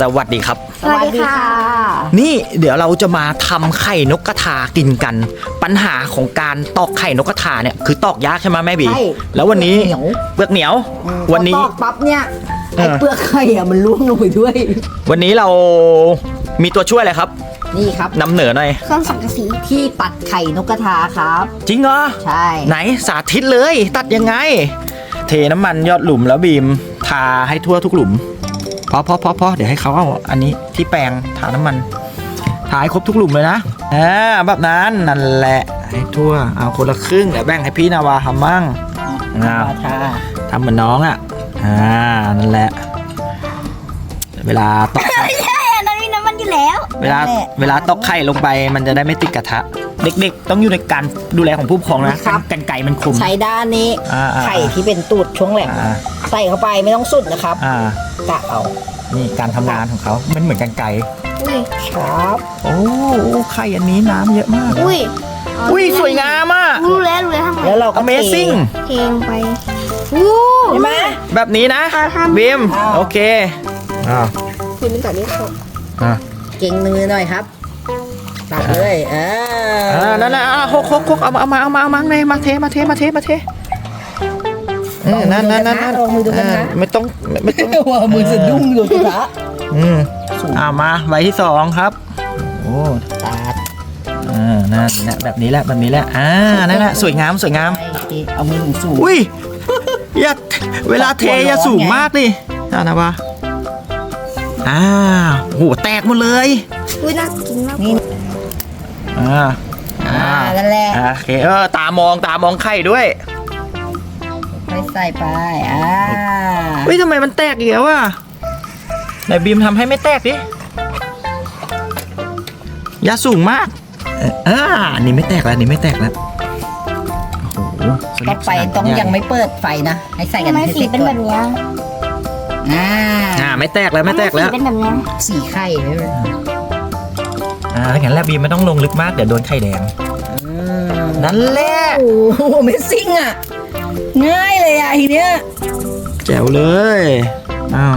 สวัสดีครับ สวัสดีค่ะ นี่เดี๋ยวเราจะมาทำไข่นกกระทากินกัน ปัญหาของการตอกไข่นกกระทาเนี่ยคือตอกยากใช่ไหมแม่บีใช่แล้ววันนี้เหนียวเปลือกเหนียว วันนี้พอตอกปั๊บเนี่ยเออไอ้เปลือกไข่อะมันล่วงลงไปด้วย วันนี้เรามีตัวช่วยอะไรครับนี่ครับนำเหนือหน่อยเครื่องสังกะสีที่ตัดไข่นกกระทาครับ จริงเหรอ ใช่ ไหนสาธิตเลย ตัดยังไง เทน้ำมันยอดหลุมแล้วบีมทาให้ทั่วทุกหลุม พอพอพอพอเดี๋ยวให้เขาเอาอันนี้ที่แปรงทาน้ำมันทาให้ครบทุกหลุมเลยนะอ่าแบบนั้นนั่นแหละให้ทั่วเอาคนละครึ่งเดี๋ยวแบ่งให้พี่นาวาทำมั่งอ่าปลาทาทำเหมือนน้องอะอ่านั่นแหละ เวลาตอ เวลาเวลาตอกไข่ลงไปมันจะได้ไม่ติดกระทะ เด็กๆ ต้องอยู่ในการดูแลของผู้ปกครองนะกันไก่มันคม ใช้ด้านนี้ อ่าอ่าไข่ที่เป็นตูดช่วงแหลมอ่า ใส่เข้าไปไม่ต้องสุดนะครับอ่ากะเอานี่การทำงานของเขามันเหมือนกันไก่อุ้ยครับโอ้ไข่อันนี้น้ำเยอะมากอุ้ยอุ้ยสวยงามอะ รู้แล้วรู้แล้วทำไงแล้วเราก็เท Amazing เทลงไปอู้ เห็นไหม แบบนี้นะอ่าทำ บีมอ้าวโอเคอ่าคุณเป็นแบบนี้ครับอ่า เก่งมือหน่อยครับตัดเลยอ่าอ่านั่นแหละอ่าหกหกหกเอามาเอามาเอามาเอามาในมาเทมาเทมาเทมาเทเออนั่นนั่นนั่นนั่นลองมือดูกันนะ อ่าไม่ต้องไม่ต้อง ว่ามือสะดุ้งดูกระทะอืมอ่ามาใบที่สองครับ โอ้ตัดอ่านั่นนะแบบนี้แหละแบบนี้แหละอ่านั่นแหละสวยงามสวยงามเอามือสูงอุ้ยอย่าเวลาเทอย่าสูงมากดิอ่านะวะ อ่าโหแตกหมดเลยอุ้ยน่ากินมากนี่อ่าอ่านั่นแหละอ่าโอเคเออตามองตามองไข่ด้วยไปใส่ไปอ่าเฮ้ยทำไมมันแตกอีกแล้วอะไหนบีมทำให้ไม่แตกดิอย่าสูงมากเอ่ออ่าอันนี่ไม่แตกแล้วอันนี่ไม่แตกแล้วโอ้โหสนุต่อกไปสนานต้องใหญ่ยังไม่เปิดไฟนะให้ใส่กันทำไมให้สีเสร็จเป็นก่แบอนบเนี้ย อ่าอ่าไม่แตกแล้วไม่แตกแล้วทำสีเป็นแบบเนี้ยสีไข่เลยอ่าถ้างั้นแลบบีมไม่ต้องลงลึกมากเดี๋ยวโดนไข่แดงอืมนั่นแหละโอ้โหเมซิ่งอะ ง่ายเลยอะทีเนี้ยแจ๋วเลยอ้าว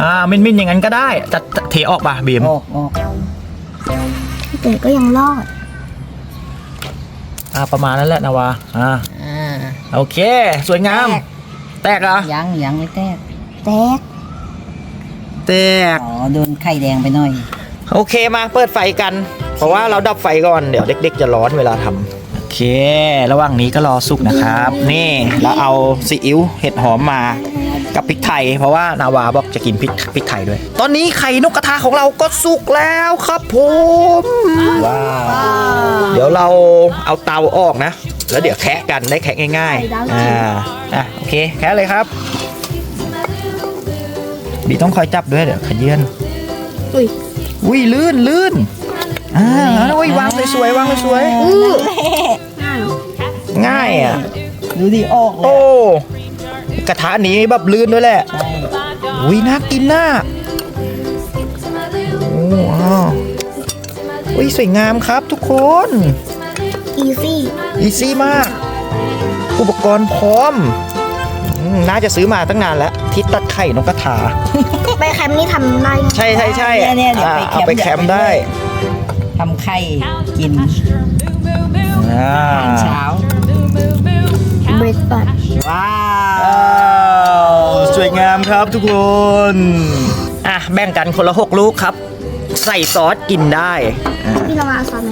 อ่ามินมินอย่างนั้นก็ได้จะจะเทออกป่ะบีมโอ้โอ้แต่ก็ยังรอดอ่าประมาณนั้นแหละนาวาอ่าอ่า โอเค สวยงาม แตกเหรอ ยังยังไม่แตก แตก แตก อ๋อ โดนไข่แดงไปหน่อย โอเคมาเปิดไฟกัน เพราะว่าเราดับไฟก่อนเดี๋ยวเด็ก ๆ จะร้อนเวลาทำโอเค ระหว่างนี้ก็รอสุกนะครับ นี่เราเอาซีอิ๊วเห็ดหอมมา กับพริกไทย เพราะว่านาวาบอกจะกินพริกพริกไทยด้วย ตอนนี้ไข่นกกระทาของเราก็สุกแล้วครับผมว้าวเดี๋ยวเราเอาเตาออกนะ แล้วเดี๋ยวแคะกันได้แคะง่ายๆอ่าอะโอเคแคะเลยครับบีต้องคอยจับด้วยเดี๋ยวขยื่นอุ้ยอุ้ยลื่นลื่นอ่าโอ้ยวางสวยๆวางสวยอู้ๆง่ายอะดูดิออกเลโอ้ยกระทะนี้แบบลื่นด้วยแหละใช่อุ้ยน่ากินน่ะโอ้อ้าวอุ้ยสวยงามครับทุกคนอีซี่ อีซี่มาก อุปกรณ์พร้อมอืมน่าจะซื้อมาตั้งนานแล้ว ที่ตัดไข่นกกระทาไปแคมป์นี่ทำได้นะใช่ใช่ใช่เนี่ยเนี่ยเดี๋ยวอ่าไปเอาไปแคมป์ได้ทำไข่กินอ่าอาหารเช้า เบรกฟาสต์ว้าว้าววสวยงามครับทุกคน อะแบ่งกันคนละหกลูกครับ ใส่ซอสกินได้อ่าพี่ละมาซอนไหม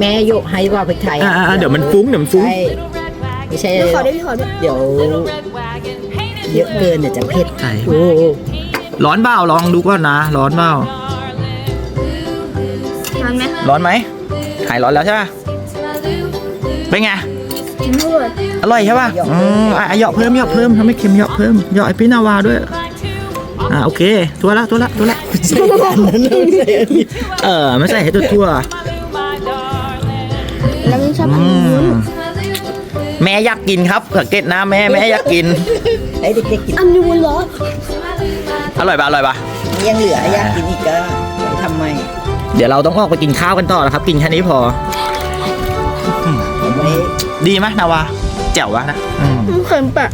แม่โยกให้ว่าพริกไทยอ่าๆๆเดี๋ยวมันฟุ้งเดี๋ยวมันฟุ้ง ใช่ไม่ใช่ พี่ขอด้วยพี่ขอด้วยเดี๋ยวเยอะเกินเดี๋ยวจะเผ็ดใช่ โอ้ร้อนเปล่าลองดูก่อนนะ ร้อนเปล่าร้อนไหมร้อนไหมหายร้อนแล้วใช่ปะเป็นไง กินไม่หมดอร่อยใช่ป่ะอืมอะเหยาะเพิ่มเหยาะเพิ่มทำให้เค็มเหยาะเพิ่มเหยาะไอพี่นาวาด้วย อ่าโอเคตัวละตัวละตัวละเออไม่ใส่ให้ตัวทั่วแล้วนี่ชอบอันอืนี้มแม่อยากกินครับสังเกตหนะแม่แม่อยากกินให้เด็กๆกินอันนี้มันร้อนอร่อยปะอร่อยปะยังเหลืออยากกินอีกก็ไปทำไมเดี๋ยวเราต้องออกไปกินข้าวกันต่อแล้วครับ กินแค่นี้พอ ผมไม่ดีไหมนาวาแจ๋ววะนะอืม มันเค็มปะ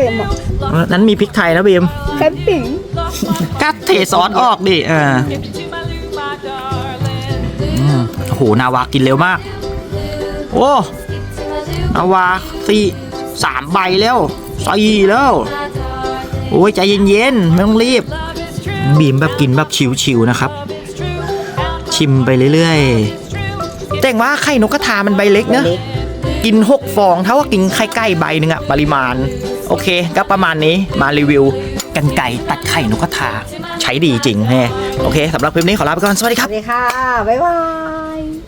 ค็มอะนั้นมีพริกไทยนะบีมแค่ปิ่งก็เทซอสออกดิเอออืมโอ้โห นาวากินเร็วมาก โอ้นาวาสี่สามใบแล้วสี่แล้ว โอ้ย ใจเย็นๆ ไม่ต้องรีบ บีมแบบกินแบบชิวๆนะครับ ชิมไปเรื่อยๆ แต่ว่าไข่นกกระทามันใบเล็กนะ กิน 6 ฟอง เท่ากับกินไข่ไก่ใบหนึ่งอะปริมาณ โอเค ก็ประมาณนี้มารีวิว กันไก่ตัดไข่นกกระทา ใช้ดีจริงแฮ่โอเคสำหรับคลิปนี้ขอลาไปก่อน สวัสดีสครับ วัสดีค่ะ บ๊ายบาย